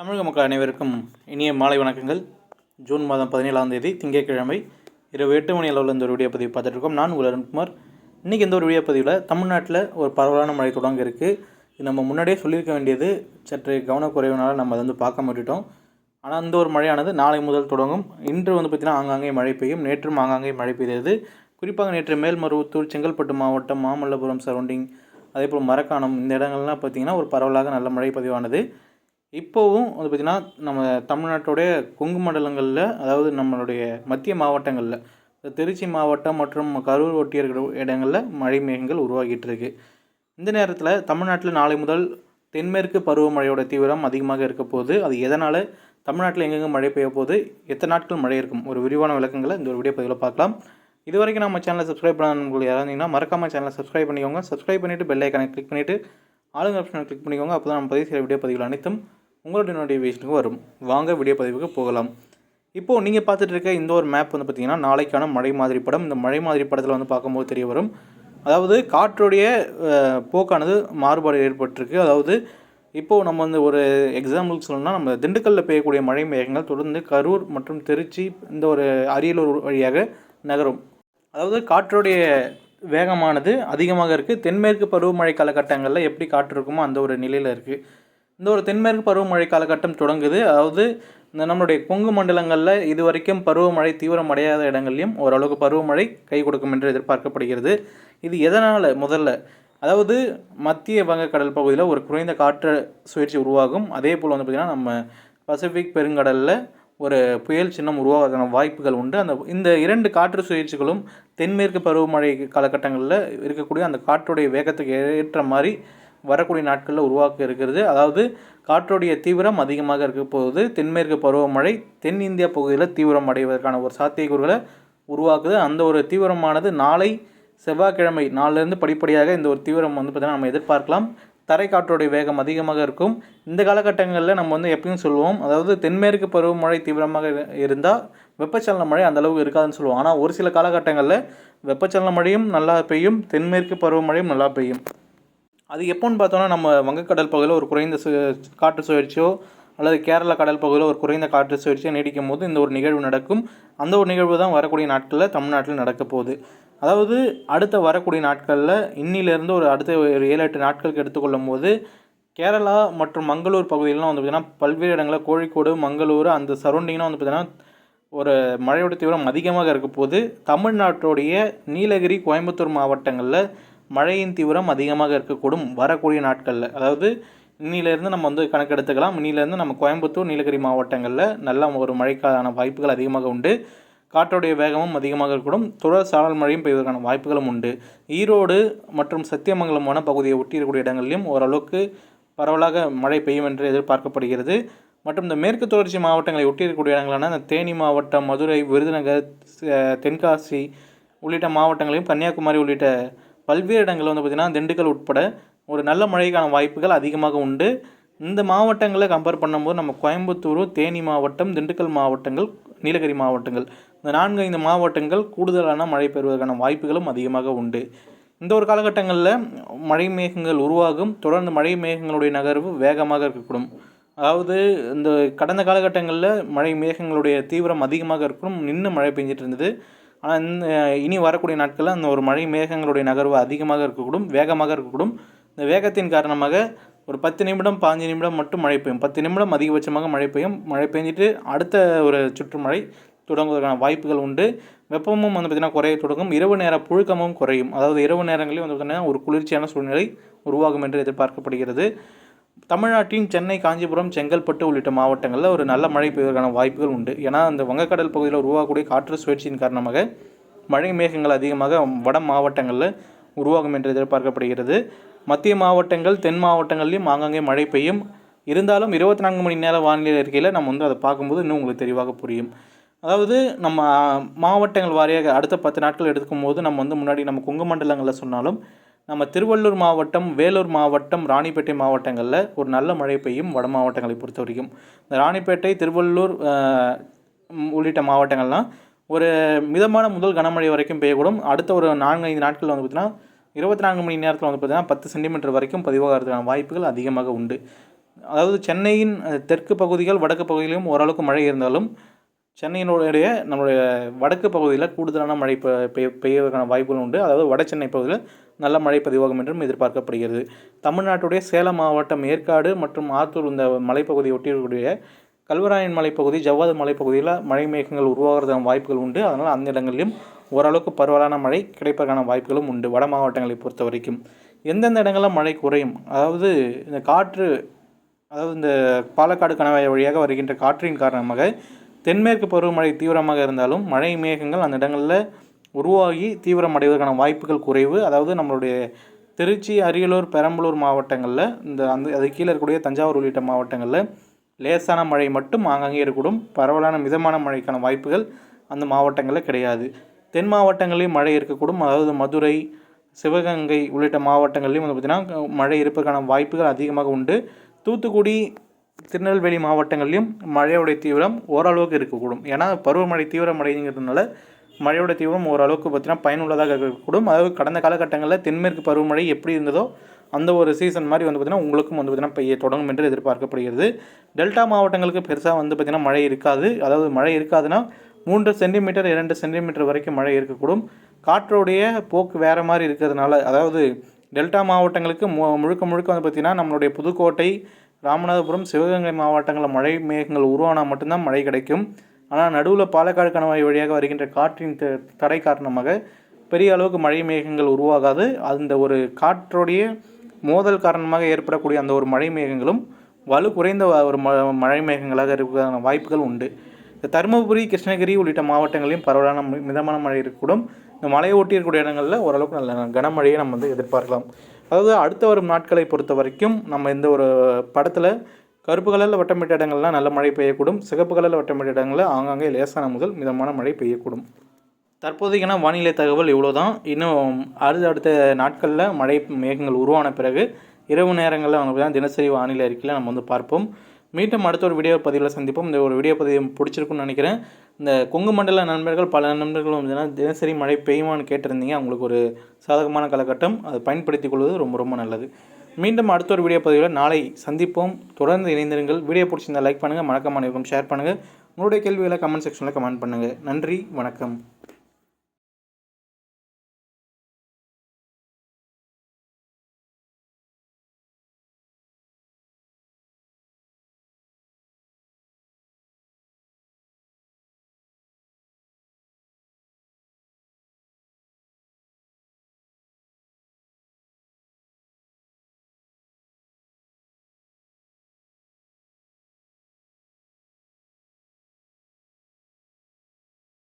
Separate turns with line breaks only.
தமிழக மக்கள் அனைவருக்கும் இனிய மாலை வணக்கங்கள். ஜூன் மாதம் பதினேழாம் தேதி திங்கட்கிழமை இரவு எட்டு மணி அளவில் இந்த ஒரு வீடியோ பதிவு பார்த்துட்ருக்கோம். நான் உங்கள் அருண்குமார். இன்றைக்கி இந்த ஒரு வீடியோ பதிவில் தமிழ்நாட்டில் ஒரு பரவலான மழை தொடங்க இருக்குது இது நம்ம முன்னாடியே சொல்லியிருக்க வேண்டியது சற்று கவனக்குறைவினால் நம்ம அதை வந்து பார்க்க மாட்டோம் ஆனால் அந்த ஒரு மழையானது நாளை முதல் தொடங்கும். இன்று வந்து பார்த்திங்கன்னா ஆங்காங்கே மழை பெய்யும். நேற்றும் ஆங்காங்கே மழை பெய்தது. குறிப்பாக நேற்று மேல்மருவத்தூர் செங்கல்பட்டு மாவட்டம் மாமல்லபுரம் சரௌண்டிங் அதே போல் மரக்காணம் இந்த இடங்கள்லாம் பார்த்திங்கன்னா ஒரு பரவலாக நல்ல மழை பதிவானது. இப்போவும் வந்து பார்த்திங்கன்னா நம்ம தமிழ்நாட்டுடைய கொங்கு மண்டலங்களில் அதாவது நம்மளுடைய மத்திய மாவட்டங்களில் திருச்சி மாவட்டம் மற்றும் கரூர் ஒட்டிய இருக்கிற இடங்களில் மழை மேகங்கள் உருவாகிட்டு இருக்கு. இந்த நேரத்தில் தமிழ்நாட்டில் நாளை முதல் தென்மேற்கு பருவமழையோட தீவிரம் அதிகமாக இருக்க போகுது. அது எதனால்? தமிழ்நாட்டில் எங்கெங்கே மழை பெய்ய போகுது? எத்தனை நாட்கள் மழை இருக்கும்? ஒரு விரிவான விளக்கங்களை இந்த ஒரு வீடியோ பதிவில் பார்க்கலாம். இது வரைக்கும் நம்ம சேனலை சப்ஸ்கிரைப் பண்ண யாராவது மறக்காமல் சேனலை சப்ஸ்கிரைப் பண்ணிக்கோங்க. சப்ஸ்கிரைப் பண்ணிவிட்டு பெல் ஐக்கனை கிளிக் பண்ணிவிட்டு ஆளுங்க ஆப்ஷனை கிளிக் பண்ணிக்கோங்க. அப்போ தான் நம்ம பதிவு செய்கிற வீடியோ பதிவுகள் அனைத்தும் உங்களுடைய நோட்டிஃபிகேஷனுக்கு வரும். வாங்க வீடியோ பதிவுக்கு போகலாம். இப்போது நீங்கள் பார்த்துட்டு இருக்க இந்த ஒரு மேப் வந்து பார்த்திங்கன்னா நாளைக்கான மழை மாதிரி படம். இந்த மழை மாதிரி படத்தில் வந்து பார்க்கும்போது தெரிய வரும். அதாவது காற்றுடைய போக்கானது மாறுபாடு ஏற்பட்டிருக்கு. அதாவது இப்போது நம்ம வந்து ஒரு எக்ஸாம்பிள் சொல்லணும்னா நம்ம திண்டுக்கல்லில் பெய்யக்கூடிய மழை மேகங்கள் தொடர்ந்து கரூர் மற்றும் திருச்சி இந்த ஒரு அரியலூர் வழியாக நகரும். அதாவது காற்றுடைய வேகமானது அதிகமாக இருக்குது தென்மேற்கு பருவமழை காலகட்டங்களில் எப்படி காற்று இருக்குமோ அந்த ஒரு நிலையில் இருக்குது இந்த ஒரு தென்மேற்கு பருவமழை காலகட்டம் தொடங்குது. அதாவது இந்த நம்மளுடைய கொங்கு மண்டலங்களில் இது வரைக்கும் பருவமழை தீவிரமடையாத இடங்கள்லையும் ஓரளவுக்கு பருவமழை கை கொடுக்கும் என்று எதிர்பார்க்கப்படுகிறது. இது எதனால்? முதல்ல அதாவது மத்திய வங்கக்கடல் பகுதியில் ஒரு குறைந்த காற்று சுழற்சி உருவாகும். அதே போல் வந்து பார்த்திங்கன்னா நம்ம பசிபிக் பெருங்கடலில் ஒரு புயல் சின்னம் உருவாகிறதுக்கான வாய்ப்புகள் உண்டு. அந்த இந்த இரண்டு காற்று சுழற்சிகளும் தென்மேற்கு பருவமழை காலகட்டங்களில் இருக்கக்கூடிய அந்த காற்றுடைய வேகத்துக்கு ஏற்ற மாதிரி வரக்கூடிய நாட்களில் உருவாக்க இருக்கிறது. அதாவது காற்றுடைய தீவிரம் அதிகமாக இருக்க போகுது. தென்மேற்கு பருவமழை தென் இந்தியா பகுதியில் தீவிரம் அடைவதற்கான ஒரு சாத்தியக்கூறுகளை உருவாக்குது. அந்த ஒரு தீவிரமானது நாளை செவ்வாய்க்கிழமை நாளிலிருந்து படிப்படியாக இந்த ஒரு தீவிரம் வந்து பார்த்திங்கன்னா நம்ம எதிர்பார்க்கலாம். தரைக்காற்றுடைய வேகம் அதிகமாக இருக்கும். இந்த காலகட்டங்களில் நம்ம வந்து எப்பயும் சொல்லுவோம். அதாவது தென்மேற்கு பருவமழை தீவிரமாக இருந்தால் வெப்பச்சலன மழை அந்தளவுக்கு இருக்காதுன்னு சொல்லுவோம். ஆனால் ஒரு சில காலகட்டங்களில் வெப்பச்சலன மழையும் நல்லா பெய்யும். தென்மேற்கு பருவமழையும் நல்லா பெய்யும். அது எப்போன்னு பார்த்தோன்னா நம்ம வங்கக்கடல் பகுதியில் ஒரு குறைந்த சு காற்று சுழற்சியோ அல்லது கேரளா கடல் பகுதியில் ஒரு குறைந்த காற்று சுழற்சியோ நீடிக்கும் போது இந்த ஒரு நிகழ்வு நடக்கும். அந்த ஒரு நிகழ்வு தான் வரக்கூடிய நாட்களில் தமிழ்நாட்டில் நடக்க போகுது. அதாவது அடுத்த வரக்கூடிய நாட்களில் இன்னிலிருந்து ஒரு அடுத்த ஒரு ஏழு எட்டு நாட்களுக்கு எடுத்துக்கொள்ளும் போது கேரளா மற்றும் மங்களூர் பகுதியிலலாம் வந்து பார்த்திங்கன்னா பல்வேறு இடங்களில் கோழிக்கோடு மங்களூர் அந்த சரௌண்டிங்லாம் வந்து பார்த்திங்கன்னா ஒரு மழையோட தீவிரம் அதிகமாக இருக்க போது தமிழ்நாட்டுடைய நீலகிரி கோயம்புத்தூர் மாவட்டங்களில் மழையின் தீவிரம் அதிகமாக இருக்கக்கூடும் வரக்கூடிய நாட்களில். அதாவது இன்னிலேருந்து நம்ம வந்து கணக்கெடுத்துக்கலாம். இன்னிலேருந்து நம்ம கோயம்புத்தூர் நீலகிரி மாவட்டங்களில் நல்ல ஒரு மழைக்கான வாய்ப்புகள் அதிகமாக உண்டு. காற்றோடைய வேகமும் அதிகமாக இருக்கக்கூடும். தொடர் சாரல் மழையும் பெய்வதற்கான வாய்ப்புகளும் உண்டு. ஈரோடு மற்றும் சத்தியமங்கலம் வன பகுதியை ஒட்டி இருக்கக்கூடிய இடங்களிலும் ஓரளவுக்கு பரவலாக மழை பெய்யும் என்று எதிர்பார்க்கப்படுகிறது. மற்றும் இந்த மேற்கு தொடர்ச்சி மாவட்டங்களை ஒட்டி இருக்கக்கூடிய இடங்களான இந்த தேனி மாவட்டம் மதுரை விருதுநகர் தென்காசி உள்ளிட்ட மாவட்டங்களையும் கன்னியாகுமரி உள்ளிட்ட பல்வேறு இடங்களில் வந்து பார்த்திங்கன்னா திண்டுக்கல் உட்பட ஒரு நல்ல மழைக்கான வாய்ப்புகள் அதிகமாக உண்டு. இந்த மாவட்டங்களை கம்பேர் பண்ணும்போது நம்ம கோயம்புத்தூர் தேனி மாவட்டம் திண்டுக்கல் மாவட்டங்கள் நீலகிரி மாவட்டங்கள். இந்த நான்கு ஐந்து மாவட்டங்கள் கூடுதலான மழை பெறுவதற்கான வாய்ப்புகளும் அதிகமாக உண்டு. இந்த ஒரு காலகட்டங்களில் மழை மேகங்கள் உருவாகும். தொடர்ந்து மழை மேகங்களுடைய நகர்வு வேகமாக இருக்கக்கூடும். அதாவது இந்த கடந்த காலகட்டங்களில் மழை மேகங்களுடைய தீவிரம் அதிகமாக இருக்கணும். நின்று மழை பெஞ்சிட்டு இருந்தது. ஆனால் இந்த இனி வரக்கூடிய நாட்களில் அந்த ஒரு மழை மேகங்களுடைய நகர்வு அதிகமாக இருக்கக்கூடும் வேகமாக இருக்கக்கூடும். இந்த வேகத்தின் காரணமாக ஒரு பத்து நிமிடம் பாஞ்சு நிமிடம் மட்டும் மழை பெய்யும். பத்து நிமிடம் அதிகபட்சமாக மழை பெய்யும். மழை பெஞ்சிட்டு அடுத்த ஒரு சுற்று மழை தொடங்குவதற்கான வாய்ப்புகள் உண்டு. வெப்பமும் வந்து பார்த்திங்கன்னா குறைய தொடங்கும். இரவு நேர புழுக்கமும் குறையும். அதாவது இரவு நேரங்களில் வந்து பார்த்திங்கன்னா ஒரு குளிர்ச்சியான சூழ்நிலை உருவாகும் என்று எதிர்பார்க்கப்படுகிறது. தமிழ்நாட்டின் சென்னை காஞ்சிபுரம் செங்கல்பட்டு உள்ளிட்ட மாவட்டங்களில் ஒரு நல்ல மழை பெய்வதற்கான வாய்ப்புகள் உண்டு. ஏன்னா அந்த வங்கக்கடல் பகுதியில் உருவாகக்கூடிய காற்று சுழற்சியின் காரணமாக மழை மேகங்கள் அதிகமாக வட மாவட்டங்களில் உருவாகும் என்று எதிர்பார்க்கப்படுகிறது. மத்திய மாவட்டங்கள் தென் மாவட்டங்கள்லையும் ஆங்காங்கே மழை பெய்யும். இருந்தாலும் இருபத்தி நான்கு மணி நேர வானிலை இருக்கையில் நம்ம வந்து அதை பார்க்கும்போது இன்னும் உங்களுக்கு தெளிவாக புரியும். அதாவது நம்ம மாவட்டங்கள் வாரியாக அடுத்த பத்து நாட்கள் எடுக்கும் போது நம்ம வந்து முன்னாடி நம்ம கொங்கு மண்டலங்களில் சொன்னாலும் நம்ம திருவள்ளூர் மாவட்டம் வேலூர் மாவட்டம் ராணிப்பேட்டை மாவட்டங்களில் ஒரு நல்ல மழை பெய்யும் வட மாவட்டங்களை பொறுத்த வரைக்கும். இந்த ராணிப்பேட்டை திருவள்ளூர் உள்ளிட்ட மாவட்டங்கள்லாம் ஒரு மிதமான முதல் கனமழை வரைக்கும் பெய்யக்கூடும். அடுத்த ஒரு நான்கு ஐந்து நாட்களில் வந்து பார்த்திங்கன்னா இருபத்தி நான்கு மணி நேரத்தில் வந்து பார்த்திங்கன்னா பத்து சென்டிமீட்டர் வரைக்கும் பதிவாகிறதுக்கான வாய்ப்புகள் அதிகமாக உண்டு. அதாவது சென்னையின் தெற்கு பகுதிகள் வடக்கு பகுதியிலும் ஓரளவுக்கு மழை இருந்தாலும் சென்னையினுடைய நம்மளுடைய வடக்கு பகுதியில் கூடுதலான மழை பெ பெய்ய பெய்வதற்கான வாய்ப்புகள் உண்டு. அதாவது வட சென்னை பகுதியில் நல்ல மழை பதிவாகும் என்றும் எதிர்பார்க்கப்படுகிறது. தமிழ்நாட்டுடைய சேலம் மாவட்டம் ஏற்காடு மற்றும் ஆத்தூர் இந்த மலைப்பகுதியை ஒட்டியிருக்கக்கூடிய கல்வராயன் மலைப்பகுதி ஜவ்வாது மலைப்பகுதியில் மழை மேகங்கள் உருவாகிறதுக்கான வாய்ப்புகள் உண்டு. அதனால் அந்த இடங்களிலும் ஓரளவுக்கு பரவலான மழை கிடைப்பதற்கான வாய்ப்புகளும் உண்டு வட மாவட்டங்களை பொறுத்த வரைக்கும். எந்தெந்த இடங்களில் மழை குறையும்? அதாவது இந்த காற்று அதாவது இந்த பாலக்காடு கணவாய் வழியாக வருகின்ற காற்றின் காரணமாக தென்மேற்கு பருவமழை தீவிரமாக இருந்தாலும் மழை மேகங்கள் அந்த இடங்களில் உருவாகி தீவிரமடைவதற்கான வாய்ப்புகள் குறைவு. அதாவது நம்மளுடைய திருச்சி அரியலூர் பெரம்பலூர் மாவட்டங்களில் இந்த அந்த அது கீழே இருக்கக்கூடிய தஞ்சாவூர் உள்ளிட்ட மாவட்டங்களில் லேசான மழை மட்டும் ஆங்காங்கே இருக்கக்கூடும். பரவலான மிதமான மழைக்கான வாய்ப்புகள் அந்த மாவட்டங்களில் கிடையாது. தென் மாவட்டங்களிலும் மழை இருக்கக்கூடும். அதாவது மதுரை சிவகங்கை உள்ளிட்ட மாவட்டங்கள்லையும் வந்து பார்த்திங்கன்னா மழை இருப்பதற்கான வாய்ப்புகள் அதிகமாக உண்டு. தூத்துக்குடி திருநெல்வேலி மாவட்டங்கள்லையும் மழையோடைய தீவிரம் ஓரளவுக்கு இருக்கக்கூடும். ஏன்னா பருவமழை தீவிரமடைங்கிறதுனால மழையோட தீவிரம் ஓரளவுக்கு பார்த்தீங்கன்னா பயனுள்ளதாக இருக்கக்கூடும். அதாவது கடந்த காலகட்டங்களில் தென்மேற்கு பருவமழை எப்படி இருந்ததோ அந்த ஒரு சீசன் மாதிரி வந்து பார்த்திங்கன்னா உங்களுக்கும் வந்து பார்த்திங்கன்னா பெய்ய தொடங்கும் என்று எதிர்பார்க்கப்படுகிறது. டெல்டா மாவட்டங்களுக்கு பெருசாக வந்து பார்த்திங்கன்னா மழை இருக்காது. அதாவது மழை இருக்காதுன்னா மூன்று சென்டிமீட்டர் இரண்டு சென்டிமீட்டர் வரைக்கும் மழை இருக்கக்கூடும். காற்றோடைய போக்கு வேறு மாதிரி இருக்கிறதுனால அதாவது டெல்டா மாவட்டங்களுக்கு மு முழுக்க முழுக்க வந்து பார்த்திங்கன்னா நம்மளுடைய புதுக்கோட்டை ராமநாதபுரம் சிவகங்கை மாவட்டங்களில் மழை மேகங்கள் உருவானால் மட்டும்தான் மழை கிடைக்கும். ஆனால் நடுவில் பாலக்காடு கணவாய் வழியாக வருகின்ற காற்றின் த தடை காரணமாக பெரிய அளவுக்கு மழை மேகங்கள் உருவாகாது. அந்த ஒரு காற்றோடைய மோதல் காரணமாக ஏற்படக்கூடிய அந்த ஒரு மழை மேகங்களும் வலு குறைந்த ஒரு ம மழை மேகங்களாக இருப்பதற்கான வாய்ப்புகள் உண்டு. இந்த தருமபுரி கிருஷ்ணகிரி உள்ளிட்ட மாவட்டங்களிலும் பரவலான மிதமான மழை இருக்கக்கூடும். இந்த மலையை ஒட்டி இருக்கக்கூடிய இடங்களில் ஓரளவுக்கு நல்ல கனமழையை நம்ம வந்து எதிர்பார்க்கலாம். அதாவது அடுத்த வரும் நாட்களை பொறுத்த வரைக்கும் நம்ம இந்த ஒரு படத்தில் கருப்பு கலரில் வட்டமிட்ட இடங்கள்லாம் நல்ல மழை பெய்யக்கூடும் சிகப்பு கலரில் வட்டமிட்ட இடங்களில் ஆங்காங்கே லேசான முதல் மிதமான மழை பெய்யக்கூடும். தற்போதைக்கான வானிலை தகவல் இவ்வளோ தான் இன்னும் அடுத்த அடுத்த நாட்களில் மழை மேகங்கள் உருவான பிறகு இரவு நேரங்களில் அவங்க தான் தினசரி வானிலை அறிக்கையில் நம்ம வந்து பார்ப்போம். மீண்டும் அடுத்த ஒரு வீடியோ பதிவில் சந்திப்போம். இந்த ஒரு வீடியோ பதிவு பிடிச்சிருக்குன்னு நினைக்கிறேன். இந்த கொங்கு மண்டல நண்பர்கள் பல நண்பர்களும் வந்து தினசரி மழை பெய்யுமான்னு கேட்டிருந்தீங்க. அவங்களுக்கு ஒரு சாதகமான காலகட்டம். அதை பயன்படுத்திக் கொள்வது ரொம்ப ரொம்ப நல்லது. மீண்டும் அடுத்த ஒரு வீடியோ பதிவில் நாளை சந்திப்போம். தொடர்ந்து இணைந்திருங்கள். வீடியோ பிடிச்சிருந்தால் லைக் பண்ணுங்கள் மறக்காம இருக்கும் ஷேர் பண்ணுங்கள் உங்களுடைய கேள்விகளை கமெண்ட் செக்ஷனில் கமெண்ட் பண்ணுங்கள் நன்றி. வணக்கம்.